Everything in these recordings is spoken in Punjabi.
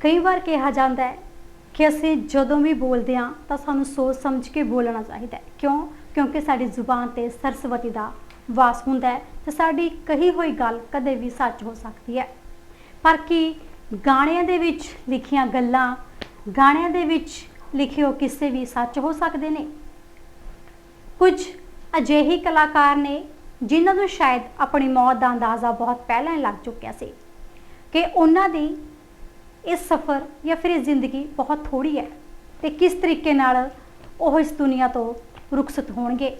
ਕਈ ਵਾਰ ਕਿਹਾ ਜਾਂਦਾ ਹੈ ਕਿ ਅਸੀਂ ਜਦੋਂ ਵੀ ਬੋਲਦੇ ਹਾਂ ਤਾਂ ਸਾਨੂੰ ਸੋਚ ਸਮਝ ਕੇ ਬੋਲਣਾ ਚਾਹੀਦਾ ਹੈ। ਕਿਉਂ? ਕਿਉਂਕਿ ਸਾਡੀ ਜ਼ੁਬਾਨ ਤੇ ਸਰਸਵਤੀ ਦਾ ਵਾਸ ਹੁੰਦਾ ਹੈ ਤੇ ਸਾਡੀ ਕਹੀ ਹੋਈ ਗੱਲ ਕਦੇ ਵੀ ਸੱਚ ਹੋ ਸਕਦੀ ਹੈ। ਪਰ ਕੀ ਗਾਣਿਆਂ ਦੇ ਵਿੱਚ ਲਿਖੀਆਂ ਗੱਲਾਂ, ਗਾਣਿਆਂ ਦੇ ਵਿੱਚ ਲਿਖੇ ਹੋ ਕਿਸੇ ਵੀ ਸੱਚ ਹੋ ਸਕਦੇ ਨੇ? ਕੁਝ ਅਜਿਹੇ ਕਲਾਕਾਰ ਨੇ ਜਿਨ੍ਹਾਂ ਨੂੰ ਸ਼ਾਇਦ ਆਪਣੀ ਮੌਤ ਦਾ ਅੰਦਾਜ਼ਾ ਬਹੁਤ ਪਹਿਲਾਂ ਹੀ ਲੱਗ ਚੁੱਕਿਆ ਸੀ ਕਿ ਉਹਨਾਂ ਦੀ ਇਸ ਸਫ਼ਰ ਜਾਂ ਫਿਰ ਇਹ ਜ਼ਿੰਦਗੀ ਬਹੁਤ ਥੋੜੀ ਹੈ ਤੇ ਕਿਸ ਤਰੀਕੇ ਨਾਲ ਉਹ ਇਸ ਦੁਨੀਆ ਤੋਂ ਰੁਖਸਤ ਹੋਣਗੇ?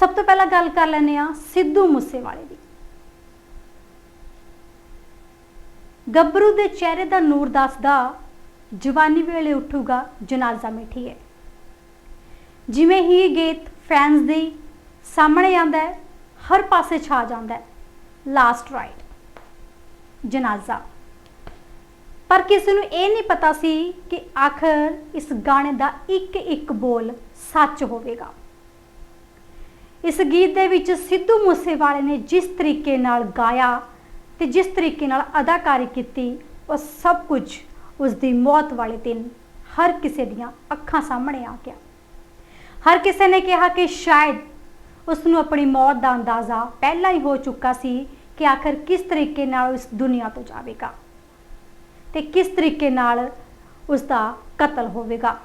ਸਭ ਤੋਂ ਪਹਿਲਾਂ ਗੱਲ ਕਰ ਲੈਂਦੇ ਆ ਸਿੱਧੂ ਮੂਸੇਵਾਲੇ ਦੀ। ਗੱਭਰੂ ਦੇ ਚਿਹਰੇ ਦਾ ਨੂਰ ਦੱਸਦਾ ਜਵਾਨੀ ਵੇਲੇ ਉੱਠੂਗਾ ਜਨਾਜ਼ਾ ਮਿੱਠੀ ਹੈ। ਜਿਵੇਂ ਹੀ ਗੀਤ ਫੈਨਸ ਦੇ ਸਾਹਮਣੇ ਆਉਂਦਾ ਹਰ ਪਾਸੇ ਛਾ ਜਾਂਦਾ ਲਾਸਟ ਰਾਈਡ ਜਨਾਜ਼ਾ। ਪਰ ਕਿਸੇ ਨੂੰ ਇਹ ਨਹੀਂ ਪਤਾ ਸੀ ਕਿ ਆਖਰ ਇਸ ਗਾਣੇ ਦਾ ਇੱਕ ਇੱਕ ਬੋਲ ਸੱਚ ਹੋਵੇਗਾ। ਇਸ ਗੀਤ ਦੇ ਵਿੱਚ ਸਿੱਧੂ ਮੂਸੇਵਾਲੇ ਨੇ ਜਿਸ ਤਰੀਕੇ ਨਾਲ ਗਾਇਆ ਤੇ ਜਿਸ ਤਰੀਕੇ ਨਾਲ ਅਦਾਕਾਰੀ ਕੀਤੀ, ਉਹ ਸਭ ਕੁਝ ਉਸ ਦੀ ਮੌਤ ਵਾਲੇ ਦਿਨ ਹਰ ਕਿਸੇ ਦੀਆਂ ਅੱਖਾਂ ਸਾਹਮਣੇ ਆ ਗਿਆ। ਹਰ ਕਿਸੇ ਨੇ ਕਿਹਾ ਕਿ ਸ਼ਾਇਦ ਉਸ ਨੂੰ ਆਪਣੀ ਮੌਤ ਦਾ ਅੰਦਾਜ਼ਾ ਪਹਿਲਾਂ ਹੀ ਹੋ ਚੁੱਕਾ ਸੀ ਕਿ ਆਖਰ ਕਿਸ ਤਰੀਕੇ ਨਾਲ ਇਸ ਦੁਨੀਆ ਤੋਂ ਜਾਵੇਗਾ ਤੇ ਕਿਸ ਤਰੀਕੇ ਨਾਲ ਉਸ ਦਾ ਕਤਲ ਹੋਵੇਗਾ।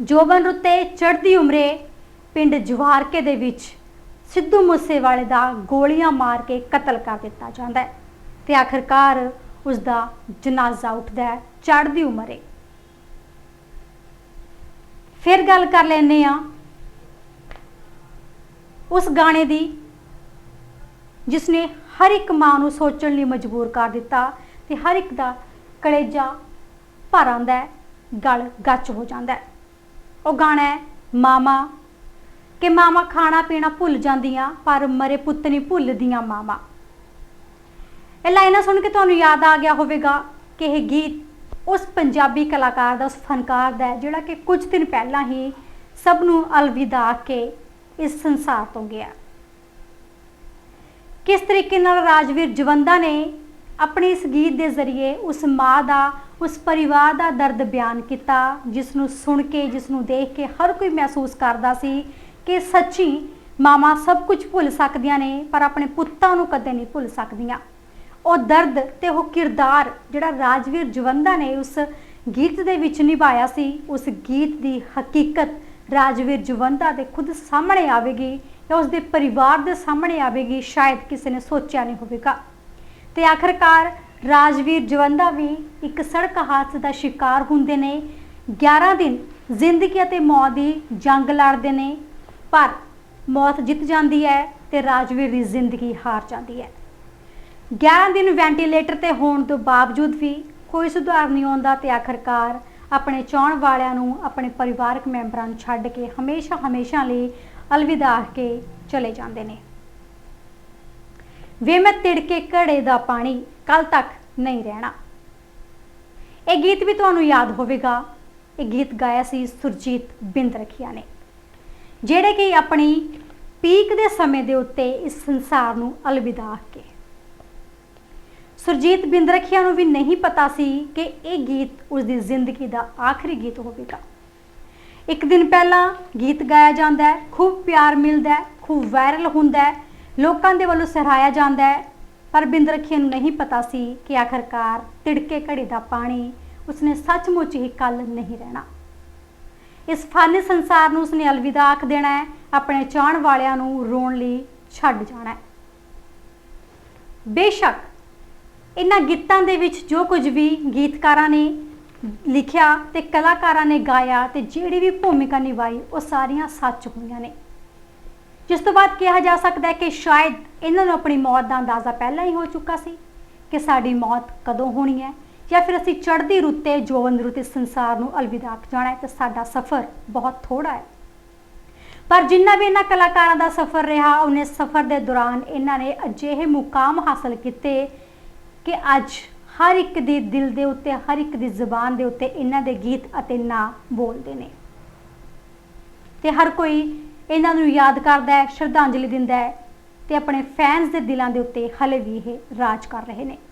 ਜੋਬਨ ਰੁੱਤੇ ਚੜ੍ਹਦੀ ਉਮਰੇ ਪਿੰਡ ਜਵਾਰਕੇ ਦੇ ਵਿੱਚ ਸਿੱਧੂ ਮੂਸੇਵਾਲੇ ਦਾ ਗੋਲੀਆਂ ਮਾਰ ਕੇ ਕਤਲ ਕਰ ਦਿੱਤਾ ਜਾਂਦਾ ਹੈ ਤੇ ਆਖਰਕਾਰ ਉਸ ਦਾ ਜਨਾਜ਼ਾ ਉੱਠਦਾ ਹੈ ਚੜ੍ਹਦੀ ਉਮਰੇ। ਫਿਰ ਗੱਲ ਕਰ ਲੈਨੇ ਆ ਉਸ ਗਾਣੇ ਦੀ ਜਿਸ ਨੇ ਹਰ ਇੱਕ ਮਾਂ ਨੂੰ ਸੋਚਣ ਲਈ ਮਜਬੂਰ ਕਰ ਦਿੱਤਾ ਤੇ ਹਰ ਇੱਕ ਦਾ ਕਲੇਜਾ ਭਰ ਆਉਂਦਾ ਹੈ, ਗਲ ਗੱਚ ਹੋ ਜਾਂਦਾ ਹੈ। ਉਹ ਗਾਣਾ ਹੈ, ਮਾਮਾ। ਕਿ ਮਾਮਾ ਖਾਣਾ ਪੀਣਾ ਭੁੱਲ ਜਾਂਦੀਆਂ, ਪਰ ਮਰੇ ਪੁੱਤ ਨਹੀਂ ਭੁੱਲਦੀਆਂ ਮਾਮਾ। ਇਹ ਲਾਈਨਾਂ ਸੁਣ ਕੇ ਤੁਹਾਨੂੰ ਯਾਦ ਆ ਗਿਆ ਹੋਵੇਗਾ ਕਿ ਇਹ ਗੀਤ ਉਸ ਪੰਜਾਬੀ ਕਲਾਕਾਰ ਦਾ, ਉਸ ਫਨਕਾਰ ਦਾ ਜਿਹੜਾ ਕਿ ਕੁਝ ਦਿਨ ਪਹਿਲਾਂ ਹੀ ਸਭ ਨੂੰ ਅਲਵਿਦਾ ਕੇ ਇਸ ਸੰਸਾਰ ਤੋਂ ਗਿਆ। ਕਿਸ ਤਰੀਕੇ ਨਾਲ ਰਾਜਵੀਰ ਜਵੰਦਾ ਨੇ ਆਪਣੇ ਇਸ ਗੀਤ ਦੇ ਜ਼ਰੀਏ ਉਸ ਮਾਂ ਦਾ, ਉਸ ਪਰਿਵਾਰ ਦਾ ਦਰਦ ਬਿਆਨ ਕੀਤਾ ਜਿਸ ਨੂੰ ਸੁਣ ਕੇ ਜਿਸ ਨੂੰ ਦੇਖ ਕੇ ਹਰ ਕੋਈ ਮਹਿਸੂਸ ਕਰਦਾ ਸੀ ਕਿ ਸੱਚੀ ਮਾਮਾ ਸਭ ਕੁਝ ਭੁੱਲ ਸਕਦੀਆਂ ਨੇ, ਪਰ ਆਪਣੇ ਪੁੱਤਾਂ ਨੂੰ ਕਦੇ ਨਹੀਂ ਭੁੱਲ ਸਕਦੀਆਂ। ਉਹ ਦਰਦ ਤੇ ਉਹ ਕਿਰਦਾਰ ਜਿਹੜਾ ਰਾਜਵੀਰ ਜਵੰਦਾ ਨੇ ਉਸ ਗੀਤ ਦੇ ਵਿੱਚ ਨਿਭਾਇਆ ਸੀ, ਉਸ ਗੀਤ ਦੀ ਹਕੀਕਤ ਰਾਜਵੀਰ ਜਵੰਦਾ ਦੇ ਖੁਦ ਸਾਹਮਣੇ ਆਵੇਗੀ। ਜਾਂ ਉਸ ਪਰਿਵਾਰ ਦੇ ਸਾਹਮਣੇ ਆਵੇਗੀ, ਸ਼ਾਇਦ ਕਿਸੇ ਨੇ ਸੋਚਿਆ ਨਹੀਂ ਹੋਵੇਗਾ। ਤੇ ਆਖਰਕਾਰ ਰਾਜਵੀਰ ਜਵੰਦਾ ਵੀ ਇੱਕ ਸੜਕ ਹਾਦਸੇ ਦਾ ਸ਼ਿਕਾਰ ਹੁੰਦੇ ਨੇ। 11 ਦਿਨ ਜ਼ਿੰਦਗੀ ਅਤੇ ਮੌਤ ਦੀ ਜੰਗ ਲੜਦੇ ਨੇ, ਪਰ ਮੌਤ ਜਿੱਤ ਜਾਂਦੀ ਹੈ ਤੇ ਰਾਜਵੀਰ ਦੀ ਜ਼ਿੰਦਗੀ ਹਾਰ ਜਾਂਦੀ ਹੈ। 11 ਦਿਨ ਵੈਂਟੀਲੇਟਰ ਤੇ ਹੋਣ ਤੋਂ ਬਾਵਜੂਦ ਵੀ ਕੋਈ ਸੁਧਾਰ ਨਹੀਂ ਆਉਂਦਾ ਤੇ ਆਖਰਕਾਰ ਆਪਣੇ ਚਾਹਣ ਵਾਲਿਆਂ ਨੂੰ ਆਪਣੇ ਪਰਿਵਾਰਕ ਮੈਂਬਰਾਂ ਨੂੰ ਛੱਡ ਕੇ ਹਮੇਸ਼ਾ ਹਮੇਸ਼ਾ ਲਈ ਅਲਵਿਦਾ ਕੇ ਚਲੇ ਜਾਂਦੇ ਨੇ। ਵੇ ਮੈਂ ਤਿੜਕੇ ਘੜੇ ਦਾ ਪਾਣੀ ਕੱਲ ਤੱਕ ਨਹੀਂ ਰਹਿਣਾ। ਇਹ ਗੀਤ ਵੀ ਤੁਹਾਨੂੰ ਯਾਦ ਹੋਵੇਗਾ। ਇਹ ਗੀਤ ਗਾਇਆ ਸੀ ਸੁਰਜੀਤ ਬਿੰਦ ਰਖੀਆ ਨੇ, ਜਿਹੜੇ ਕਿ ਆਪਣੀ ਪੀਕ ਦੇ ਸਮੇਂ ਦੇ ਉੱਤੇ ਇਸ ਸੰਸਾਰ ਨੂੰ ਅਲਵਿਦਾ ਆਖ ਕੇ। ਸੁਰਜੀਤ ਬਿੰਦ ਰਖੀਆ ਨੂੰ ਵੀ ਨਹੀਂ ਪਤਾ ਸੀ ਕਿ ਇਹ ਗੀਤ ਉਸ ਦੀ ਜ਼ਿੰਦਗੀ ਦਾ ਆਖਰੀ ਗੀਤ ਹੋਵੇਗਾ। ਇੱਕ ਦਿਨ ਪਹਿਲਾਂ ਗੀਤ ਗਾਇਆ ਜਾਂਦਾ ਹੈ, ਖੂਬ ਪਿਆਰ ਮਿਲਦਾ ਹੈ, ਖੂਬ ਵਾਇਰਲ ਹੁੰਦਾ ਹੈ, ਲੋਕਾਂ ਦੇ ਵੱਲੋਂ ਸਰਾਹਾਇਆ ਜਾਂਦਾ ਹੈ। ਪਰ ਬਿੰਦ ਰਖੀਆ ਨੂੰ ਨਹੀਂ ਪਤਾ ਸੀ ਕਿ ਆਖਰਕਾਰ ਤਿੜਕੇ ਘੜੇ ਦਾ ਪਾਣੀ ਉਸਨੇ ਸੱਚਮੁੱਚ ਹੀ ਕੱਲ ਨਹੀਂ ਰਹਿਣਾ। ਇਸ ਫਾਨੀ ਸੰਸਾਰ ਨੂੰ ਉਸਨੇ ਅਲਵਿਦਾ ਆਖ ਦੇਣਾ ਹੈ, ਆਪਣੇ ਚਾਹਣ ਵਾਲਿਆਂ ਨੂੰ ਰੋਣ ਲਈ ਛੱਡ ਜਾਣਾ ਹੈ। ਬੇਸ਼ੱਕ, ਇਹਨਾਂ ਗੀਤਾਂ ਦੇ ਵਿੱਚ ਜੋ ਕੁਝ ਵੀ ਗੀਤਕਾਰਾਂ ਨੇ ਲਿਖਿਆ ਤੇ ਕਲਾਕਾਰਾਂ ਨੇ ਗਾਇਆ ਤੇ ਜਿਹੜੀ ਵੀ ਭੂਮਿਕਾ ਨਿਭਾਈ, ਉਹ ਸਾਰੀਆਂ ਸੱਚ ਹੋਈਆਂ ਨੇ। ਜਿਸ ਤੋਂ ਬਾਅਦ ਕਿਹਾ ਜਾ ਸਕਦਾ ਹੈ ਕਿ ਸ਼ਾਇਦ ਇਹਨਾਂ ਨੂੰ ਆਪਣੀ ਮੌਤ ਦਾ ਅੰਦਾਜ਼ਾ ਪਹਿਲਾਂ ਹੀ ਹੋ ਚੁੱਕਾ ਸੀ ਕਿ ਸਾਡੀ ਮੌਤ ਕਦੋਂ ਹੋਣੀ ਹੈ, ਜਾਂ ਫਿਰ ਅਸੀਂ ਚੜ੍ਹਦੀ ਰੁੱਤੇ ਜੋਵਨ ਰੁੱਤੇ ਸੰਸਾਰ ਨੂੰ ਅਲਵਿਦਾ ਆਖ ਜਾਣਾ ਹੈ ਤੇ ਸਾਡਾ ਸਫ਼ਰ ਬਹੁਤ ਥੋੜਾ ਹੈ। ਪਰ ਜਿੰਨਾ ਵੀ ਇਹਨਾਂ ਕਲਾਕਾਰਾਂ ਦਾ ਸਫ਼ਰ ਰਿਹਾ, ਉਹਨੇ ਸਫ਼ਰ ਦੇ ਦੌਰਾਨ ਇਹਨਾਂ ਨੇ ਅਜਿਹੇ ਮੁਕਾਮ ਹਾਸਲ ਕੀਤੇ ਕਿ ਅੱਜ ਹਰ ਇੱਕ ਦੇ ਦਿਲ ਦੇ ਉੱਤੇ, ਹਰ ਇੱਕ ਦੀ ਜ਼ੁਬਾਨ ਦੇ ਉੱਤੇ ਇਹਨਾਂ ਦੇ ਗੀਤ ਅਤੇ ਨਾਂ ਬੋਲਦੇ ਨੇ। ਤੇ ਹਰ ਕੋਈ ਇਹਨਾਂ ਨੂੰ ਯਾਦ ਕਰਦਾ ਹੈ, ਸ਼ਰਧਾਂਜਲੀ ਦਿੰਦਾ ਹੈ ਤੇ ਆਪਣੇ ਫੈਨਸ ਦੇ ਦਿਲਾਂ ਦੇ ਉੱਤੇ ਹਲੇ ਵੀ ਇਹ ਰਾਜ ਕਰ ਰਹੇ ਨੇ।